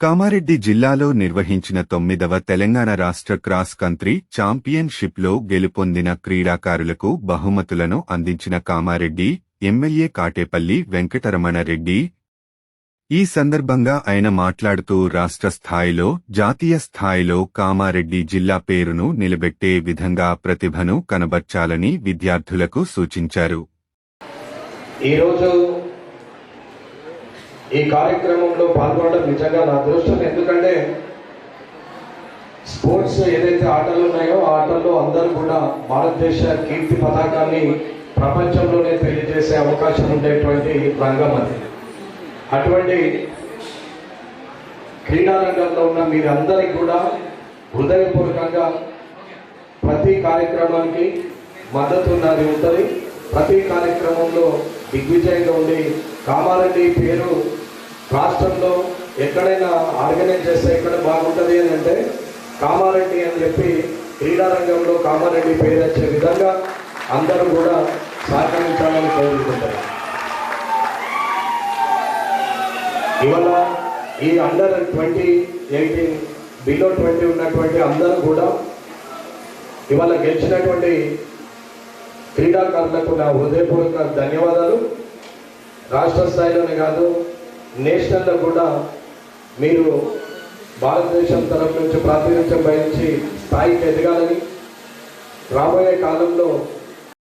కామారెడ్డి జిల్లాలో నిర్వహించిన తొమ్మిదవ తెలంగాణ రాష్ట్ర క్రాస్ కంట్రీ ఛాంపియన్షిప్లో గెలుపొందిన క్రీడాకారులకు బహుమతులను అందించిన కామారెడ్డి ఎమ్మెల్యే కాటేపల్లి వెంకటరమణరెడ్డి. ఈ సందర్భంగా ఆయన మాట్లాడుతూ రాష్ట్ర స్థాయిలో జాతీయ స్థాయిలో కామారెడ్డి జిల్లా పేరును నిలబెట్టే విధంగా ప్రతిభను కనబర్చాలని విద్యార్థులకు సూచించారు. ఈరోజు ఈ కార్యక్రమంలో పాల్గొనడం నిజంగా నా అదృష్టం. ఎందుకంటే స్పోర్ట్స్ ఏదైతే ఆటలు ఉన్నాయో ఆ ఆటల్లో అందరూ కూడా భారతదేశ కీర్తి పతాకాన్ని ప్రపంచంలోనే తెలియజేసే అవకాశం ఉండేటువంటి రంగం అది. అటువంటి క్రీడా రంగంలో ఉన్న మీరందరికీ కూడా హృదయపూర్వకంగా ప్రతి కార్యక్రమానికి మద్దతు ఉన్నది ఉంటుంది. ప్రతి కార్యక్రమంలో దిగ్విజయంగా ఉండి కామారెడ్డి పేరు రాష్ట్రంలో ఎక్కడైనా ఆర్గనైజ్ చేస్తే ఎక్కడ బాగుంటుంది అని అంటే కామారెడ్డి అని చెప్పి క్రీడా రంగంలో కామారెడ్డి పేరు వచ్చే విధంగా అందరూ కూడా సహకరించాలని కోరుకుంటారు ఇవాళ ఈ under twenty eighteen below twenty ఉన్నటువంటి అందరూ కూడా ఇవాళ గెలిచినటువంటి క్రీడాకారులకు నా హృదయపూర్వక ధన్యవాదాలు. రాష్ట్ర స్థాయిలోనే కాదు నేషనల్లో కూడా మీరు భారతదేశం తరఫు నుంచి ప్రాతినిధ్యం వహించి స్థాయికి ఎదగాలని రాబోయే కాలంలో